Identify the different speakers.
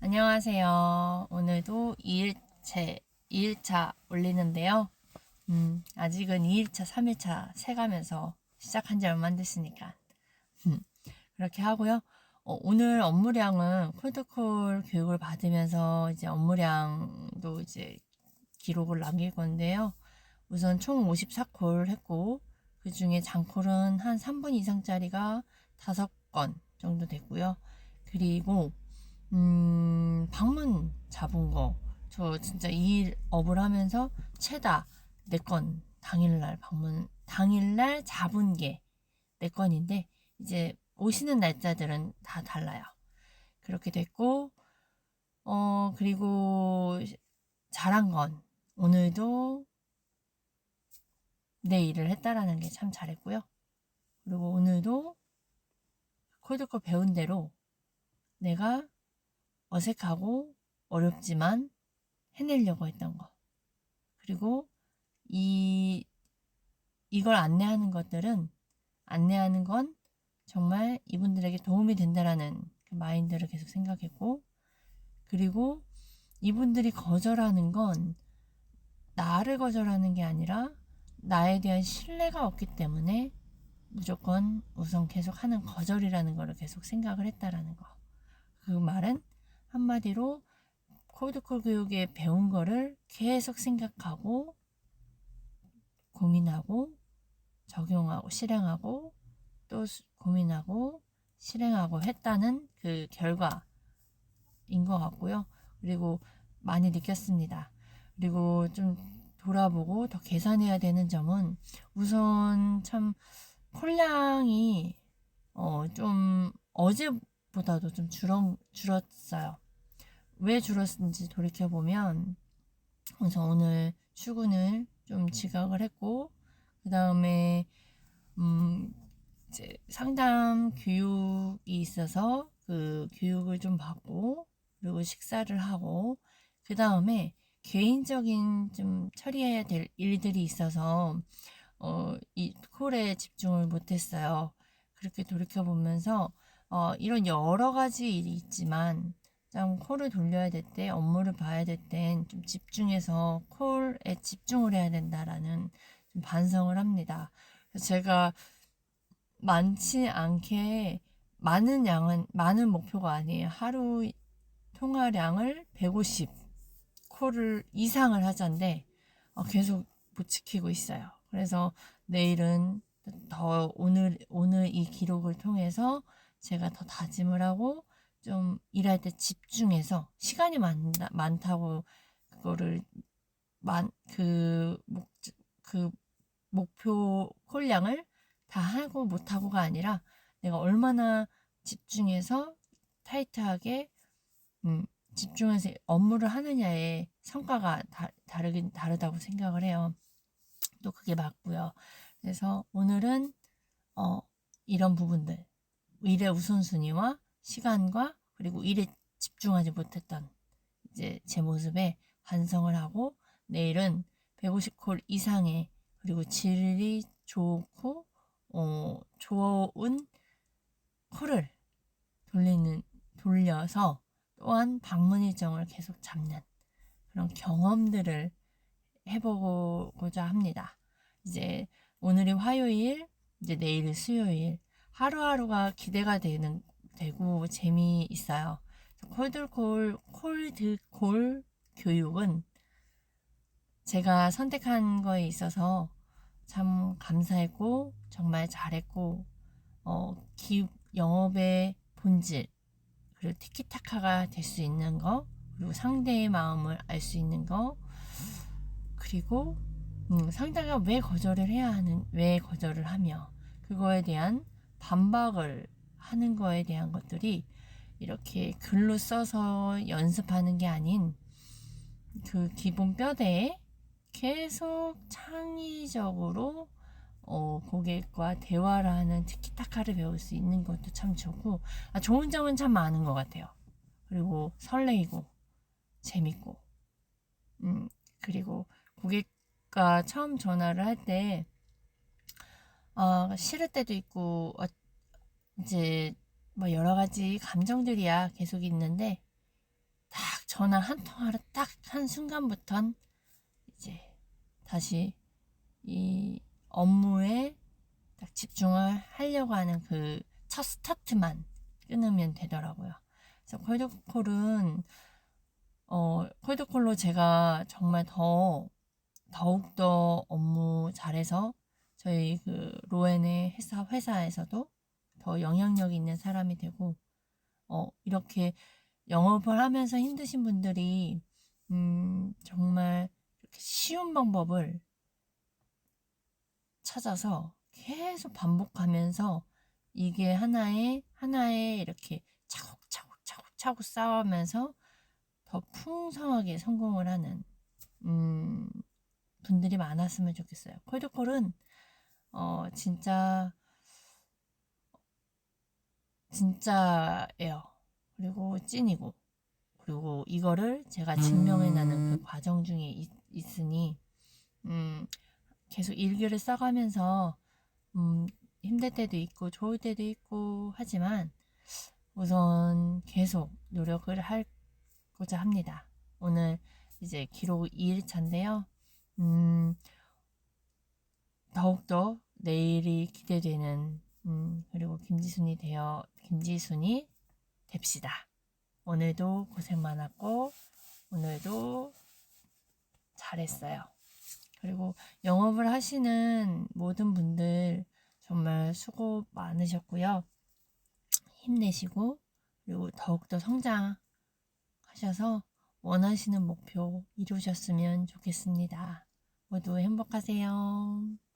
Speaker 1: 안녕하세요. 오늘도 2일째, 2일차 올리는데요. 음, 아직은 2일차, 3일차 세가면서 시작한 지 얼마 안 됐으니까. 음, 그렇게 하고요. 어, 오늘 업무량은 콜드콜 교육을 받으면서 이제 업무량도 이제 기록을 남길 건데요. 우선 총 54콜 했고, 그 중에 장콜은 한 3분 이상짜리가 5건 정도 됐고요. 그리고 음, 방문 잡은 거. 저 진짜 이일 업을 하면서 최다 4건 당일날 방문, 당일날 잡은 게 4건인데, 이제 오시는 날짜들은 다 달라요. 그렇게 됐고, 어, 그리고 잘한 건 오늘도 내 일을 했다라는 게 참 잘했고요. 그리고 오늘도 콜드콜 배운 대로 내가 어색하고 어렵지만 해내려고 했던 거. 그리고 이, 이걸 안내하는 것들은, 안내하는 건 정말 이분들에게 도움이 된다라는 그 마인드를 계속 생각했고, 그리고 이분들이 거절하는 건 나를 거절하는 게 아니라 나에 대한 신뢰가 없기 때문에 무조건 우선 계속 하는 거절이라는 거를 계속 생각을 했다라는 거. 그 말은 한마디로 콜드콜 교육에 배운 거를 계속 생각하고 고민하고 적용하고 실행하고 또 고민하고 실행하고 했다는 그 결과인 것 같고요. 그리고 많이 느꼈습니다. 그리고 좀 돌아보고 더 계산해야 되는 점은 우선 참 콜량이 어 좀 어제보다도 좀 줄어, 줄었어요. 왜 줄었는지 돌이켜보면 우선 오늘 출근을 좀 지각을 했고 그 다음에 음 이제 상담 교육이 있어서 그 교육을 좀 받고 그리고 식사를 하고 그 다음에 개인적인 좀 처리해야 될 일들이 있어서 어, 이 콜에 집중을 못했어요. 그렇게 돌이켜 보면서 어, 이런 여러 가지 일이 있지만 좀 콜을 돌려야 될 때, 업무를 봐야 될 땐 좀 집중해서 콜에 집중을 해야 된다라는 좀 반성을 합니다. 제가 많지 않게 많은 양은 많은 목표가 아니에요. 하루 통화량을 150 콜을 이상을 하자인데 어, 계속 못 지키고 있어요. 그래서 내일은 더 오늘 오늘 이 기록을 통해서 제가 더 다짐을 하고 좀 일할 때 집중해서 시간이 많다, 많다고 그거를 만, 그, 목, 그 목표 콜량을 다 하고 못하고가 아니라 내가 얼마나 집중해서 타이트하게 음, 집중해서 업무를 하느냐의 성과가 다, 다르긴 다르다고 생각을 해요. 또 그게 맞고요. 그래서 오늘은 어, 이런 부분들 일의 우선순위와 시간과 그리고 일에 집중하지 못했던 이제 제 모습에 반성을 하고 내일은 150콜 이상의 그리고 질이 좋고 어, 좋은 콜을 돌리는 돌려서 또한 방문 일정을 계속 잡는 그런 경험들을 해보고자 합니다. 이제 오늘이 화요일, 이제 내일 수요일 하루하루가 기대가 되는 되고 재미있어요. 콜드콜 콜드콜 교육은 제가 선택한 거에 있어서 참 감사했고 정말 잘했고 어, 기, 영업의 본질 그리고 티키타카가 될 수 있는 거 그리고 상대의 마음을 알 수 있는 거 그리고 음, 상대가 왜 거절을 해야 하는 왜 거절을 하며 그거에 대한 반박을 하는 거에 대한 것들이 이렇게 글로 써서 연습하는 게 아닌 그 기본 뼈대에 계속 창의적으로 어, 고객과 대화를 하는 티키타카를 배울 수 있는 것도 참 좋고 아, 좋은 점은 참 많은 것 같아요. 그리고 설레이고 재밌고 음, 그리고 고객과 처음 전화를 할때 어, 싫을 때도 있고, 어, 이제, 뭐 여러 가지 감정들이야 계속 있는데, 전화 한 통화를 딱한 순간부턴 이제 다시 이 업무에 딱 집중을 하려고 하는 그 첫 스타트만 끊으면 되더라고요. 그래서 콜드콜은 어 콜드콜로 제가 정말 더 더욱 더 업무 잘해서 저희 그 로엔의 회사 회사에서도 더 영향력 있는 사람이 되고 어 이렇게 영업을 하면서 힘드신 분들이 음 정말 이렇게 쉬운 방법을 찾아서 계속 반복하면서 이게 하나의 하나의 이렇게 차곡차곡 차곡차곡 쌓아면서 더 풍성하게 성공을 하는 음, 분들이 많았으면 좋겠어요. 콜드콜은 어 진짜 진짜예요. 그리고 찐이고 그리고 이거를 제가 증명해내는 그 과정 중에 있, 있으니 음, 계속 일기를 써가면서 음, 힘들 때도 있고 좋을 때도 있고 하지만 우선 계속 노력을 하고자 합니다. 오늘 이제 기록 2일차인데요. 음, 더욱더 내일이 기대되는 음, 그리고 김지순이 되어 김지순이 됩시다. 오늘도 고생 많았고 오늘도 잘했어요. 그리고 영업을 하시는 모든 분들 정말 수고 많으셨고요. 힘내시고 그리고 더욱더 성장하셔서 원하시는 목표 이루셨으면 좋겠습니다. 모두 행복하세요.